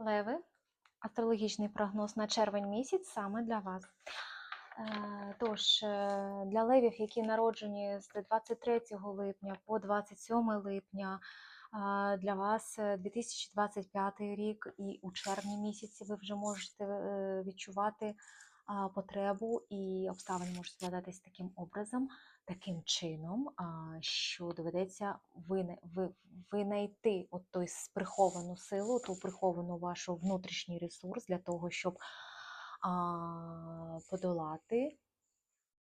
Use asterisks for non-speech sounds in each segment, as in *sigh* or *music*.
Леви, астрологічний прогноз на червень місяць саме для вас. Е, Тож, е, для левів, які народжені з 23 липня по 27 липня, е, для вас е, 2025 рік і у червні місяці ви вже можете відчувати потребу і обставини можуть складатись таким образом, таким чином, що доведеться винайти от той приховану силу, ту приховану вашу внутрішній ресурс для того, щоб подолати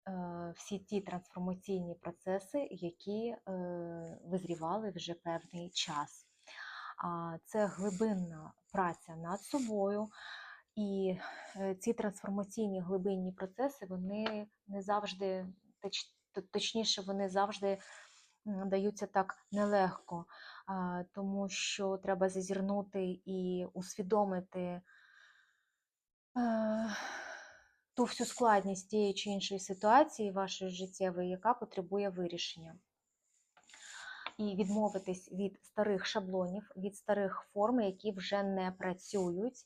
е, всі ті трансформаційні процеси, які е, визрівали вже певний час. Це глибинна праця над собою. І е, ці трансформаційні глибинні процеси вони не завжди, точ- точніше, вони завжди даються так нелегко, тому що треба зазірнути і усвідомити е, ту всю складність тієї чи іншої ситуації вашої життєвої, яка потребує вирішення. І відмовитись від старих шаблонів, від старих форм, які вже не працюють.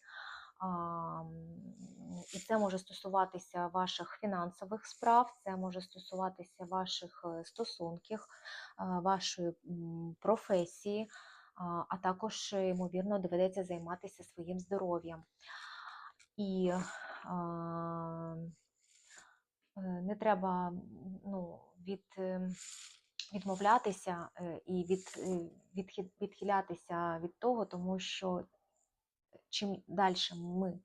І це може стосуватися ваших фінансових справ, це може стосуватися ваших е, стосунків, вашої професії, а також, е, ймовірно, доведеться займатися своїм здоров'ям. І е, не треба ну, від, відмовлятися і від, відхилятися від того, тому що чим далі ми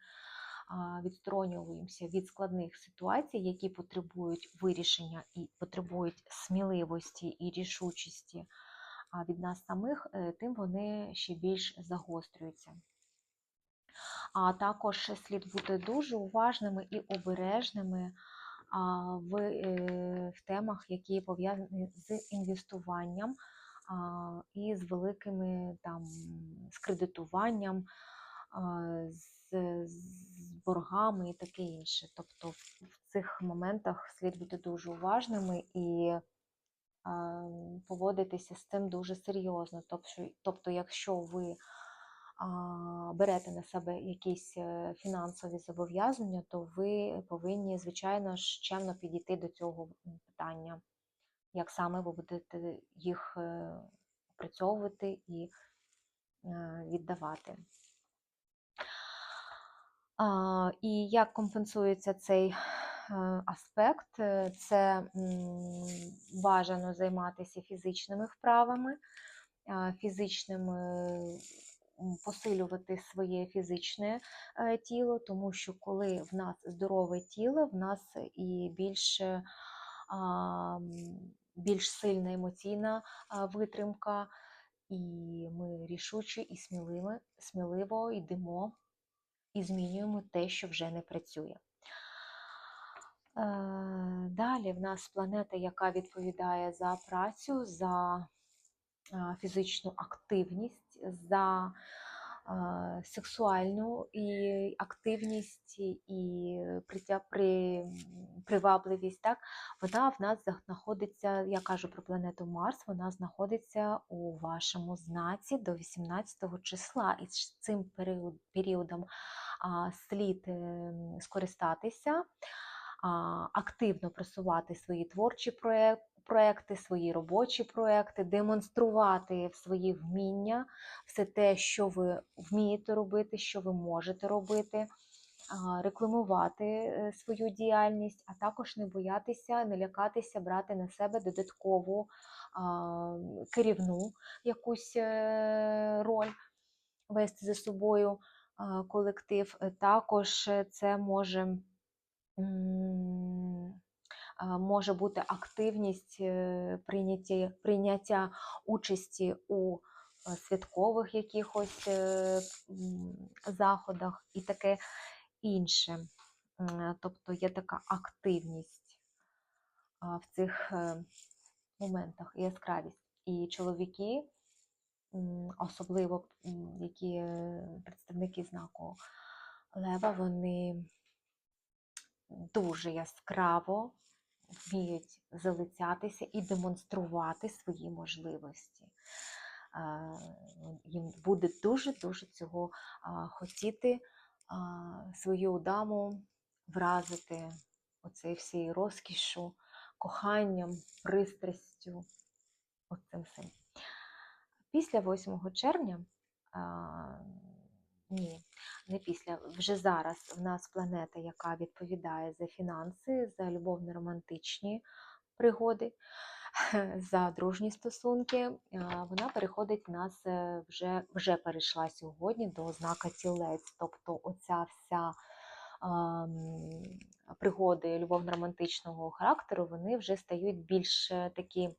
відсторонюємося від складних ситуацій, які потребують вирішення і потребують сміливості і рішучості від нас самих, е, тим вони ще більш загострюються. А також слід бути дуже уважними і обережними в, е, в темах, які пов'язані з інвестуванням і з великими там з кредитуванням, з, з боргами і таке інше. Тобто в цих моментах слід бути дуже уважними і поводитися з цим дуже серйозно. Тобто, тобто якщо ви берете на себе якісь е, фінансові зобов'язання, то ви повинні, звичайно ж, чемно підійти до цього питання, як саме ви будете їх е, опрацьовувати і е, віддавати. І як компенсується цей е, аспект? Е, Це бажано займатися фізичними вправами, фізичними посилювати своє фізичне е, тіло, тому що коли в нас здорове тіло, в нас і більше, більш сильна емоційна витримка, і ми рішуче і сміливо, сміливо йдемо і змінюємо те, що вже не працює. Е, Далі в нас планета, яка відповідає за працю, за фізичну активність, за сексуальну і активність і при, привабливість. Так? Вона в нас знаходиться, я кажу про планету Марс, вона знаходиться у вашому знаці до 18 числа. І з цим періодом слід ем, скористатися, активно просувати свої творчі проекти свої робочі проекти, демонструвати свої вміння, все те, що ви вмієте робити, що ви можете робити, рекламувати е, свою діяльність, а також не боятися, не лякатися брати на себе додаткову керівну якусь е, роль, вести за собою колектив. Також е, це може. Може бути активність прийняття, прийняття участі у е, святкових якихось е, заходах і таке інше. Тобто є така активність в цих е, моментах, яскравість. І чоловіки, особливо які е, представники знаку Лева, вони дуже яскраво вміють залицятися і демонструвати свої можливості. їм буде дуже-дуже цього хотіти свою даму вразити оцей всією розкішу, коханням, пристрастю, оцим всім. Після 8 червня, ні, не після, вже зараз в нас планета, яка відповідає за фінанси, за любовно-романтичні пригоди, *laughs* за дружні стосунки, вона переходить в нас е, вже, вже перейшла сьогодні до знака тілець. Тобто оця вся пригоди любовно-романтичного характеру, вони вже стають більш е, такі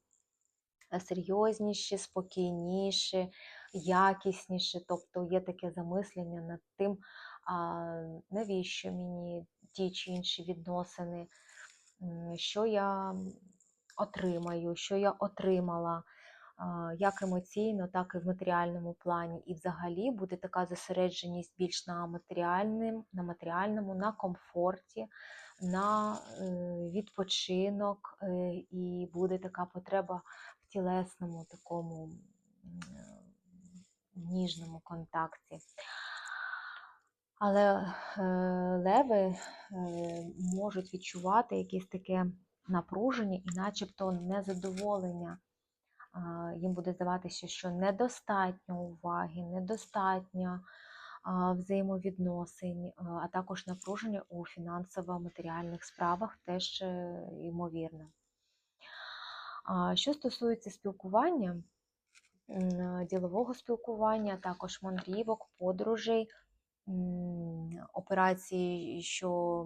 серйозніші, спокійніші, якісніші. Тобто є таке замислення над тим, навіщо мені ті чи інші відносини, що я отримаю, що я отримала. Як емоційно, так і в матеріальному плані. І взагалі буде така зосередженість більш на матеріальним, на матеріальному, на комфорті, на е, відпочинок, е, і буде така потреба тілесному такому ніжному контакті. Але е, леви е, можуть відчувати якесь таке напруження і начебто незадоволення. Їм буде здаватися, що недостатньо уваги, недостатньо взаємовідносин, а, також напруження у фінансово-матеріальних справах теж е, ймовірно. А, Що стосується спілкування, ділового спілкування, також мандрівок, подорожей, операції, що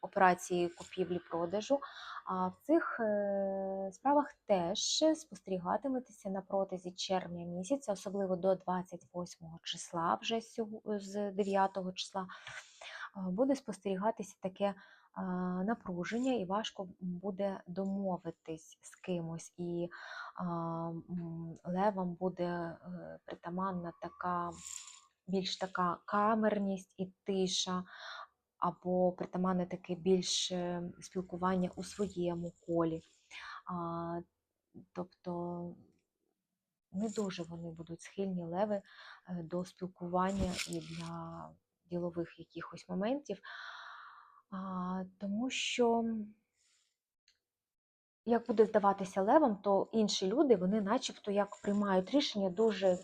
операції купівлі-продажу. А в цих е, справах теж спостерігатиметеся на протязі червня місяця, особливо до 28 числа, вже з 9 числа, буде спостерігатися таке а, напруження, і важко буде домовитись з кимось. І левам буде е, притаманна така більш така камерність і тиша, або притаманне таке більше спілкування у своєму колі. А, тобто не дуже вони будуть схильні леви е, до спілкування і для ділових якихось моментів, а, тому що, як буде здаватися левам, то інші люди, вони начебто як приймають рішення дуже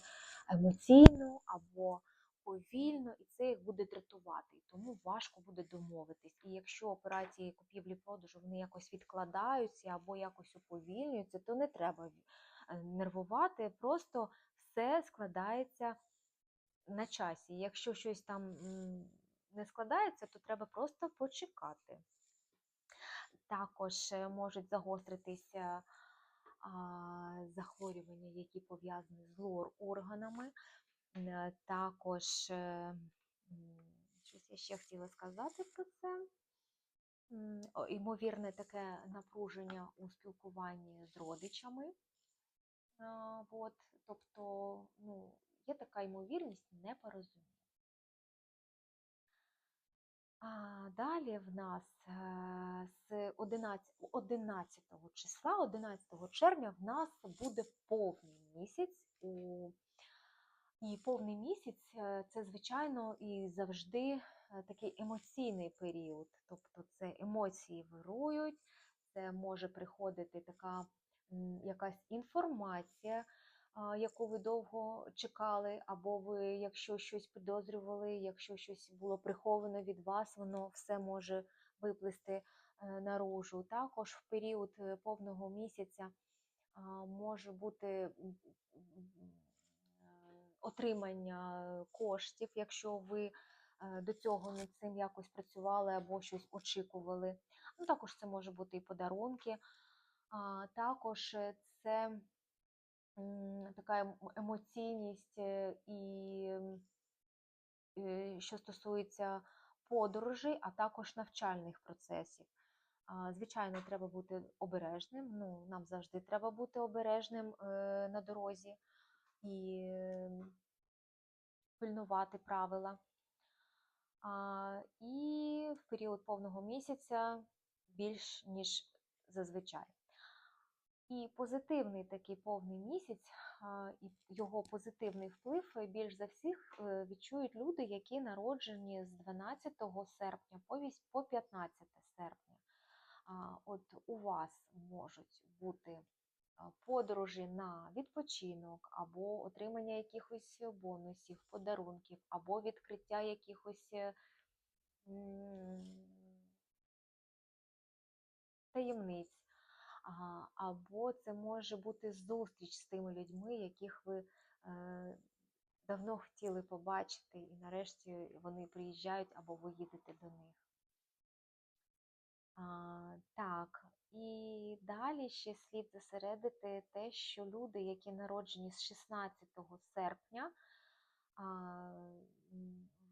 емоційно або повільно, і це їх буде дратувати, тому важко буде домовитись. І якщо операції купівлі-продажу вони якось відкладаються або якось уповільнюються, то не треба е, нервувати, просто все складається на часі. Якщо щось там не складається, то треба просто почекати. Також е, можуть загостритися захворювання, які пов'язані з лор-органами. Е, Також, е, щось я ще хотіла сказати про це. Ймовірне таке напруження у спілкуванні з родичами. От, тобто, ну, є така ймовірність непорозуміння. Далі в нас е, з 11, 11 числа, 11 червня, в нас буде повний місяць. У... І повний місяць е, це, звичайно, і завжди е, такий емоційний період. Тобто це емоції вирують, це може приходити така якась інформація, яку ви довго чекали, або ви, якщо щось підозрювали, якщо щось було приховано від вас, воно все може виплисти е, наружу. Також в період е, повного місяця може бути отримання коштів, якщо ви е, до цього над цим якось працювали або щось очікували. Ну, також це може бути і подарунки. А, Також це така ем- емоційність і е, що стосується подорожей, а також навчальних процесів. Звичайно, треба бути обережним. Ну, нам завжди треба бути обережним е, на дорозі і пильнувати правила. І в період повного місяця більш ніж зазвичай. І позитивний такий повний місяць і його позитивний вплив е, більш за всіх е, відчують люди, які народжені з 12 серпня по 15 серпня. От у вас можуть бути подорожі на відпочинок, або отримання якихось бонусів, подарунків, або відкриття якихось е, таємниць. Або це може бути зустріч з тими людьми, яких ви е, давно хотіли побачити, і нарешті вони приїжджають або ви їдете до них. Так, і далі ще слід зосередити те, що люди, які народжені з 16 серпня,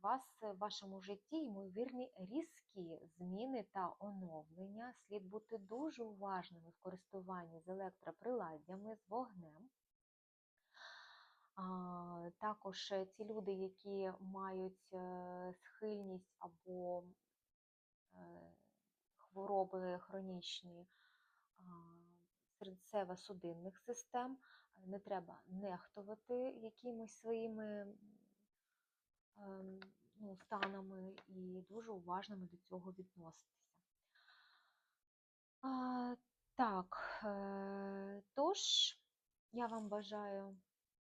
вас в вашому житті ймовірні різкі зміни та оновлення. Слід бути дуже уважними в користуванні з електроприладдями, з вогнем. Також е, ті люди, які мають е, схильність або е, хвороби хронічні серцево-судинних систем, не треба нехтувати якимось своїми ну, станами і дуже уважними до цього відноситися. А, так, е, тож я вам бажаю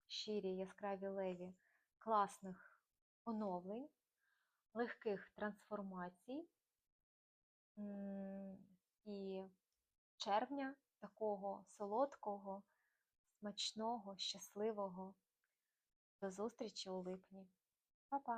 щирі яскраві леві класних оновлень, легких трансформацій і червня такого солодкого, смачного, щасливого. До зустрічі у липні. Па-па!